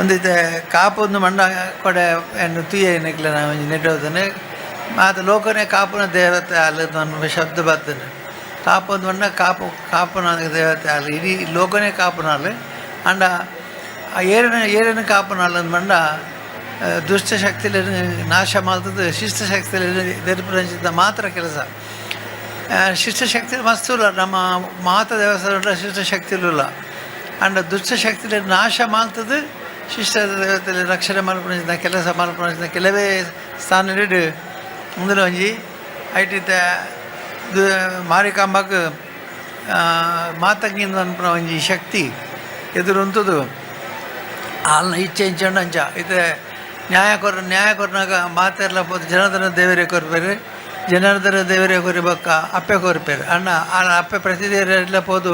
ಒಂದಿತ್ತೆ ಕಾಪೊಂದು ಮಂಡ ಕೊಡೆ ಏನು ತುಯ್ಯ ನಿಕ್ಲ ನಾವು ನೆಟ್ಟೋದನೆ ಮಾತ ಲೋಕನೆ ಕಾಪುನ ದೇವತೆ ಅಲ್ಲದ ಶಬ್ದ ಬರ್ತದೆ. ಕಾಪೊಂದು ಮಂಡ ಕಾಪು ಕಾಪುನ ದೇವತೆ ಅಲ್ಲ ಇಡೀ ಲೋಕನೇ ಕಾಪುನಲ್ಲಿ ಅಂಡ ಏರಿನ ಏರಿನ ಕಾಪುನಾಲ್ ಅಂದ್ ಮಂಡ ಆ, ದುಷ್ಟ ಶಕ್ತಿಲಿ ನಾಶ ಮಾಡ್ತದೆ ಶಿಷ್ಟ ಶಕ್ತಿಲಿ ನೆರಪು ಮಾತ್ರ ಕೆಲಸ. ಶಿಷ್ಟ ಶಕ್ತಿ ಇಲ್ಲ ನಮ್ಮ ಮಾತ ದೇವಸ್ಥಾನ ಶಿಷ್ಟ ಶಕ್ತಿ ಇಲ್ಲ. ಅಂಡ್ ದುಷ್ಟ ಶಕ್ತಿ ನಾಶ ಮಾಡ್ತದೆ ಶಿಷ್ಟ ದೇವತೆಯಲ್ಲಿ ರಕ್ಷಣೆ ಮಾಡ್ಕೊಂಡಿದ್ದ ಕೆಲಸ ಮಾಡ್ಕೊಂಡಿದ್ದ ಕೆಲವೇ ಸ್ಥಾನ ನೀಡಿ ಮುಂದಿನ ಒಂಜಿ ಐಟಿತ ಮಾರಿಕಾಂಬಕ್ಕೆ ಮಾತಂಗಿಂದ ಅನ್ಪುನ ಒಂಜಿ ಶಕ್ತಿ ಎದುರುಂತದು ಆಲ್ನ ಇಚ್ಛೆ ಇಂಚಂಡ ಅಂಚ ಇದೆ ನ್ಯಾಯ ಕೊರ ನ್ಯಾಯ ಕೊರನಾಗ ಮಾತೆಲ್ಲ ಪೋದು ಜನಾರ್ದನ ದೇವರೇ ಕೊರ್ಪೇರು ಜನಾರ್ದನ ದೇವರೇ ಕೊರಿಬಕ್ಕ ಅಪ್ಪೆ ಕೊರ್ಪೇರು ಅಣ್ಣ, ಆ ಅಪ್ಪೆ ಪ್ರತಿ ದೇವರೆಲ್ಲ ಪೋದು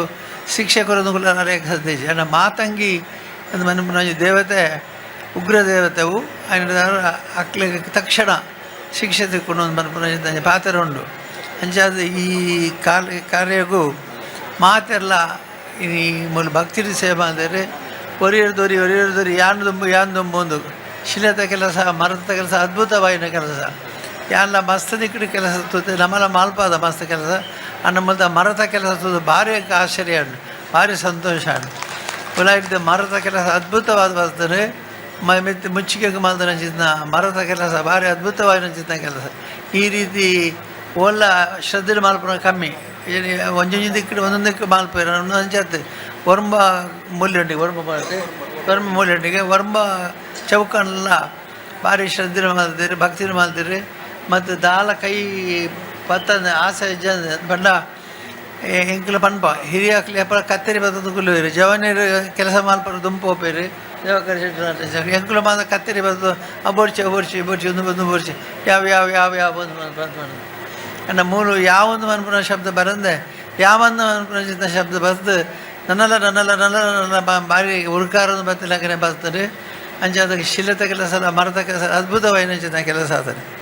ಶಿಕ್ಷೆ ಕೂಡ ನಾನು ಸದೇಶ ಅಣ್ಣ, ಮಾತಂಗಿ ಅದು ಮನ ದೇವತೆ ಉಗ್ರ ದೇವತೆವು ఆయన ಅಕ್ಲಿಗೆ ತಕ್ಷಣ ಶಿಕ್ಷೆ ತಿಕ್ಕೊಂಡು ಒಂದು ಮನಪುನ ಪಾತ್ರ ಉಂಡು ಅಂಚಾದ ಈ ಕಾರ್ಯ ಕಾರ್ಯಗೂ ಮಾತೆಲ್ಲ ಈ ಮೂಲ ಭಕ್ತಿ ಸೇವೆ ಅಂದರೆ ಒರಿಯರ್ದೊರಿ ಒರಿಯರ್ದೊರಿ ಯಾನ್ ದುಂಬು ಯಾನ್ ದುಂಬು ಒಂದು ಶಿಲದ ಕೆಲಸ ಮರದ ಕೆಲಸ ಅದ್ಭುತವಾಯಿನ ಕೆಲಸ ಯಾನ್ಲ ಮಸ್ತ್ ದಿಕ್ಕಡಿ ಕೆಲಸ ತುತ್ತೆ ನಮ್ಮಲ್ಲ ಮಾಲ್ಪಾದ ಮಸ್ತ್ ಕೆಲಸ ಅನ್ನ ಮಲ್ದ ಮರದ ಕೆಲಸ ತುದು ಭಾರಿ ಆಶ್ಚರ್ಯ ಉಂಟು ಭಾರಿ ಸಂತೋಷ ಉಂಟು ಉಲಾಯಿದ ಮರದ ಕೆಲಸ ಅದ್ಭುತವಾದ ಮೈ ಮೆತ್ತಿ ಮುಚ್ಚಿಗೆ ಮಾಲ್ದ ನಂಚಿದ್ನ ಮರದ ಕೆಲಸ, ಭಾರಿ ಅದ್ಭುತವಾಗಿ ನಂಚಿದ್ನ ಕೆಲಸ. ಈ ರೀತಿ ಒಲ್ಲ ಶ್ರದ್ಧೆ ಮಾಲ್ಪನ ಕಮ್ಮಿ. ಒಂಜೊಂಜಿ ದಿಕ್ಕಡು ಒಂದೊಂದು ದಿಕ್ಕು ಮಾಲ್ಪೇರ ಒಂದೊಂದು ಅಂಚತ್ತೆ ವರ್ಮ ಮೂಲ್ಯಂಡಿಗೆ ವರ್ಮ ಬರುತ್ತೆ ವರ್ಮ ಮೂಲ್ಯಂಡಿಗೆ ವರ್ಮ ಚೌಕನ್ನೆಲ್ಲ ಭಾರಿ ಶ್ರದ್ಧೆ ಮಾಡ್ತೀರಿ ಭಕ್ತಿನ ಮಾಡ್ತೀರಿ ಮತ್ತು ದಾಲ ಕೈ ಪತ್ತ ಆಸೆ ಜನ ಬಂಡ ಎಂಕಲ ಪನ್ಪ. ಹಿರಿಯ ಅಪ್ಪ ಕತ್ತರಿ ಬತ್ತದ ಕುಲ್ಲುವೇರು ಜವನರು ಕೆಲಸ ಮಾಲ್ಪರು ದುಂಪು ಹೋಪೇರು ದೇವಕರ ಎಂಕುಲ ಮಾದ ಕತ್ತರಿ ಬರ್ತದೆ ಅಬೋರ್ಚಿ ಅಬೋರ್ಚಿ ಬೋರ್ಚಿ ಒಂದು ಬಂದು ಬೋರ್ಚಿ. ಯಾವ ಯಾವ ಯಾವ ಯಾವ ಒಂದು ಬಂದು ಅಣ್ಣ ಮೂಲು ಯಾವೊಂದು ಮನ್ಪುನ ಶಬ್ದ ಬರಂದೆ? ಯಾವೊಂದು ಮನ್ಪುನ ಶಬ್ದ ಬರ್ತದೆ ನನ್ನಲ್ಲ ನನ್ನಲ್ಲ ನನ್ನಲ್ಲ ನನ್ನ ಬಾರಿ ಬರ್ತಿಲ್ಲ ಬತ್ತಿಲಕ್ಕನೆ ಬರ್ತದೆ. ಅಂಚೆ ಅದಕ್ಕೆ ಶಿಲತ ಕೆಲಸ ಮರದ ಕೆಲಸ ಕೆಲಸ ಆಗ್ತದೆ